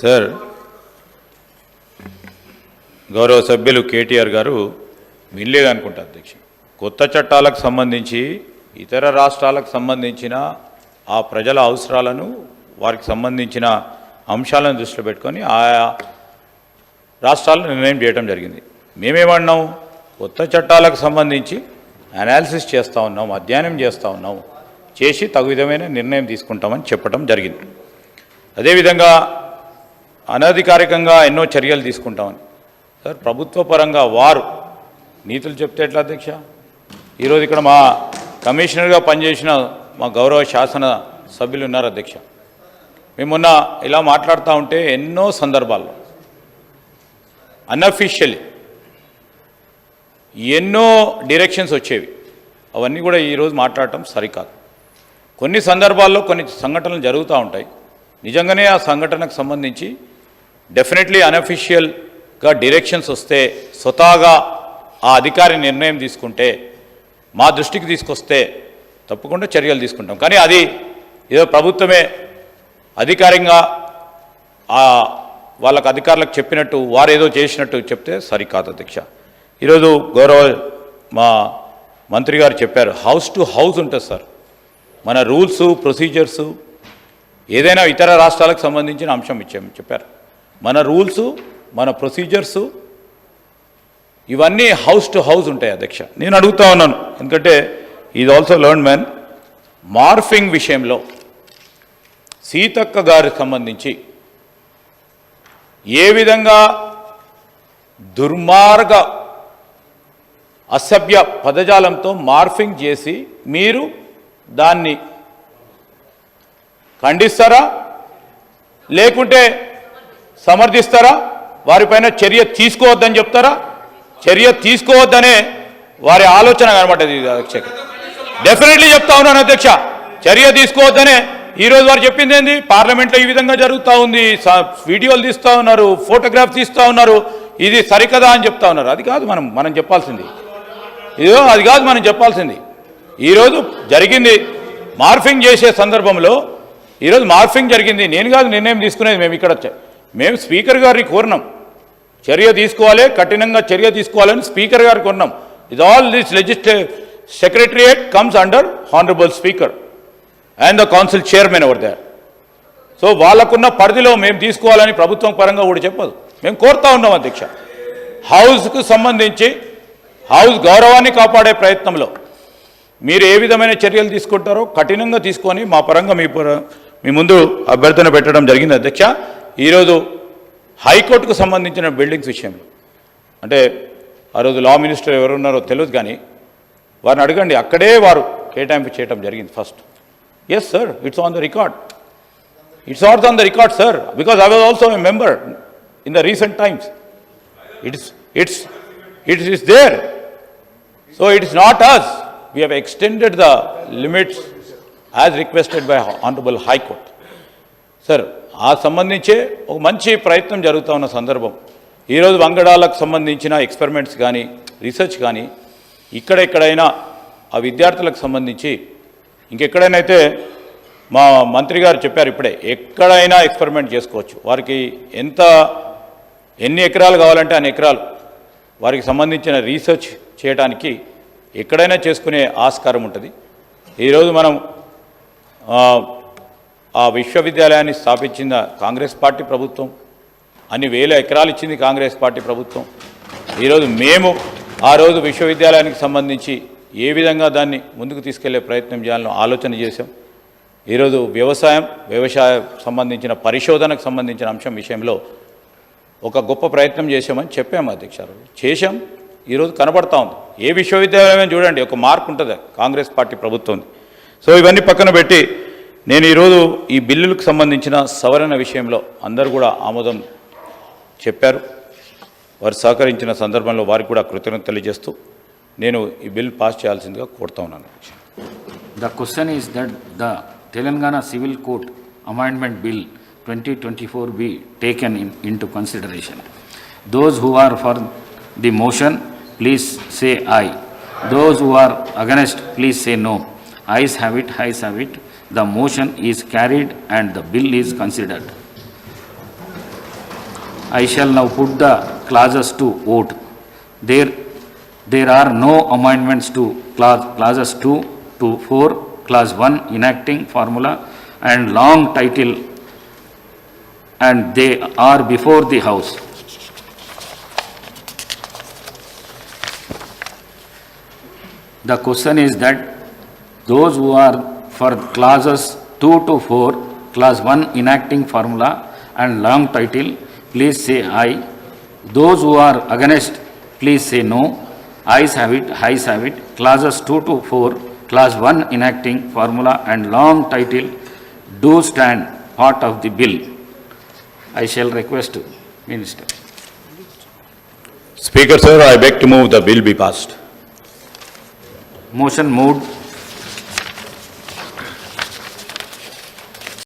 Sir గౌరవ సభ్యులు కేటీఆర్ గారు వినలేదు అనుకుంటా అధ్యక్ష. కొత్త చట్టాలకు సంబంధించి ఇతర రాష్ట్రాలకు సంబంధించిన ఆ ప్రజల అవసరాలను వారికి సంబంధించిన అంశాలను దృష్టిలో పెట్టుకొని ఆయా రాష్ట్రాలను నిర్ణయం చేయడం జరిగింది. మేమేమన్నాం? కొత్త చట్టాలకు సంబంధించి అనాలిసిస్ చేస్తూ ఉన్నాం అధ్యయనం చేస్తూ ఉన్నాం చేసి తగు విధమైన నిర్ణయం తీసుకుంటామని చెప్పడం జరిగింది. అదేవిధంగా అనధికారికంగా ఎన్నో చర్యలు తీసుకుంటామని. సార్ ప్రభుత్వ పరంగా వారు నీతులు చెప్తే ఎట్లా అధ్యక్ష? ఈరోజు ఇక్కడ మా కమిషనర్గా పనిచేసిన మా గౌరవ శాసన సభ్యులు ఉన్నారు అధ్యక్ష. మేమున్న ఇలా మాట్లాడుతూ ఉంటే ఎన్నో సందర్భాల్లో అన్అఫీషియలీ ఎన్నో డైరెక్షన్స్ వచ్చేవి. అవన్నీ కూడా ఈరోజు మాట్లాడటం సరికాదు. కొన్ని సందర్భాల్లో కొన్ని సంఘటనలు జరుగుతూ ఉంటాయి. నిజంగానే ఆ సంఘటనకు సంబంధించి డెఫినెట్లీ అనఫిషియల్గా డిరెక్షన్స్ వస్తే స్వతహాగా ఆ అధికారి నిర్ణయం తీసుకుంటే మా దృష్టికి తీసుకొస్తే తప్పకుండా చర్యలు తీసుకుంటాం. కానీ అది ఏదో ప్రభుత్వమే అధికారికంగా వాళ్ళకు అధికారులకు చెప్పినట్టు వారు ఏదో చేసినట్టు చెప్తే సరికాదు అధ్యక్ష. ఈరోజు గౌరవ మా మంత్రి గారు చెప్పారు హౌస్ టు హౌస్ ఉంటుంది సార్. మన రూల్స్ ప్రొసీజర్స్ ఏదైనా ఇతర రాష్ట్రాలకు సంబంధించిన అంశం ఇచ్చాము చెప్పారు. మన రూల్స్ మన ప్రొసీజర్స్ ఇవన్నీ హౌస్ టు హౌస్ ఉంటాయి అధ్యక్ష. నేను అడుగుతా ఉన్నాను ఎందుకంటే ఇది ఆల్సో లర్న్ మ్యాన్ మార్ఫింగ్ విషయంలో సీతక్క గారికి సంబంధించి ఏ విధంగా దుర్మార్గ అసభ్య పదజాలంతో మార్ఫింగ్ చేసి మీరు దాన్ని ఖండిస్తారా? లేకుంటే సమర్థిస్తారా? వారిపైన చర్య తీసుకోవద్దని చెప్తారా? చర్య తీసుకోవద్దనే వారి ఆలోచన కనబడ్డ అధ్యక్ష డెఫినెట్లీ చెప్తా ఉన్నాను అధ్యక్ష. చర్య తీసుకోవద్దనే ఈరోజు వారు చెప్పింది ఏంది? పార్లమెంట్లో ఈ విధంగా జరుగుతూ ఉంది. వీడియోలు తీస్తూ ఉన్నారు ఫోటోగ్రాఫ్ తీస్తూ ఉన్నారు. ఇది సరికదా అని చెప్తా ఉన్నారు. అది కాదు మనం మనం చెప్పాల్సింది. ఇదో అది కాదు మనం చెప్పాల్సింది. ఈరోజు జరిగింది మార్ఫింగ్ చేసే సందర్భంలో ఈరోజు మార్ఫింగ్ జరిగింది. నేను కాదు నిర్ణయం తీసుకునేది మేము ఇక్కడ చ- మేము స్పీకర్ గారిని కోరినాం. చర్య తీసుకోవాలి కఠినంగా చర్య తీసుకోవాలని స్పీకర్ గారికి కోరినాం. ఇది all this legislative secretariat comes under honourable speaker and the council chairman ever they so వాళ్ళకున్న పరిధిలో మేము తీసుకోవాలని ప్రభుత్వం పరంగా కూడా చెప్పదు. మేము కోరుతా ఉన్నాం అధ్యక్ష. హౌస్కు సంబంధించి హౌస్ గౌరవాన్ని కాపాడే ప్రయత్నంలో మీరు ఏ విధమైన చర్యలు తీసుకుంటారో కఠినంగా తీసుకొని మా పరంగా మీ మీ ముందు అభ్యర్థన పెట్టడం జరిగింది అధ్యక్ష. ఈరోజు హైకోర్టుకు సంబంధించిన బిల్డింగ్స్ విషయంలో అంటే ఆ రోజు లా మినిస్టర్ ఎవరున్నారో తెలియదు కానీ వారిని అడగండి అక్కడే వారు కేటాయింపు చేయడం జరిగింది first yes sir it's on the record it's also on the record sir because I was also a member in the recent times it's it's it's is there so it's not as we have extended the limits as requested by honourable high court sir ఆ సంబంధించే ఒక మంచి ప్రయత్నం జరుగుతూ ఉన్న సందర్భం. ఈరోజు వంగడాలకు సంబంధించిన ఎక్స్పెరిమెంట్స్ కానీ రీసెర్చ్ కానీ ఇక్కడెక్కడైనా ఆ విద్యార్థులకు సంబంధించి ఇంకెక్కడైనా అయితే మా మంత్రి గారు చెప్పారు ఇప్పుడే ఎక్కడైనా ఎక్స్పెరిమెంట్ చేసుకోవచ్చు. వారికి ఎంత ఎన్ని ఎకరాలు కావాలంటే అన్ని ఎకరాలు వారికి సంబంధించిన రీసెర్చ్ చేయడానికి ఎక్కడైనా చేసుకునే ఆస్కారం ఉంటుంది. ఈరోజు మనం ఆ, విశ్వవిద్యాలయాన్ని స్థాపించిన కాంగ్రెస్ పార్టీ ప్రభుత్వం అన్ని వేల ఎకరాలు ఇచ్చింది కాంగ్రెస్ పార్టీ ప్రభుత్వం. ఈరోజు మేము ఆ రోజు విశ్వవిద్యాలయానికి సంబంధించి ఏ విధంగా దాన్ని ముందుకు తీసుకెళ్ళే ప్రయత్నం చేయాలని ఆలోచన చేశాం. ఈరోజు వ్యవసాయం వ్యవసాయ సంబంధించిన పరిశోధనకు సంబంధించిన అంశం విషయంలో ఒక గొప్ప ప్రయత్నం చేశామని చెప్పాము అధ్యక్షారు. చేశాం. ఈరోజు కనబడతా ఉంది. ఏ విశ్వవిద్యాలయమైనా చూడండి ఒక మార్క్ ఉంటుంది కాంగ్రెస్ పార్టీ ప్రభుత్వం సో ఇవన్నీ పక్కన పెట్టి నేను ఈరోజు ఈ బిల్లులకు సంబంధించిన సవరణ విషయంలో అందరు కూడా ఆమోదం చెప్పారు. వారు సహకరించిన సందర్భంలో వారికి కూడా కృతజ్ఞత తెలియజేస్తూ నేను ఈ బిల్ పాస్ చేయాల్సిందిగా కోరుతా ఉన్నాను. The question is that the Telangana civil court amendment bill twenty twenty four be taken into consideration those who are for the motion please say aye those who are against please say no ayes have it ayes have it The motion is carried and the bill is considered. I shall now put the clauses to vote. There, there are no amendments to clause, clauses 2 to 4, clause 1 enacting formula and long title and they are before the house. The question is that those who are for clauses 2 to 4, clause 1 enacting formula and long title, please say aye. Those who are against, please say no. Ayes have it, ayes have it. Clauses 2 to 4, clause 1 enacting formula and long title do stand part of the bill. I shall request Minister. Speaker, sir, I beg to move the bill be passed. Motion moved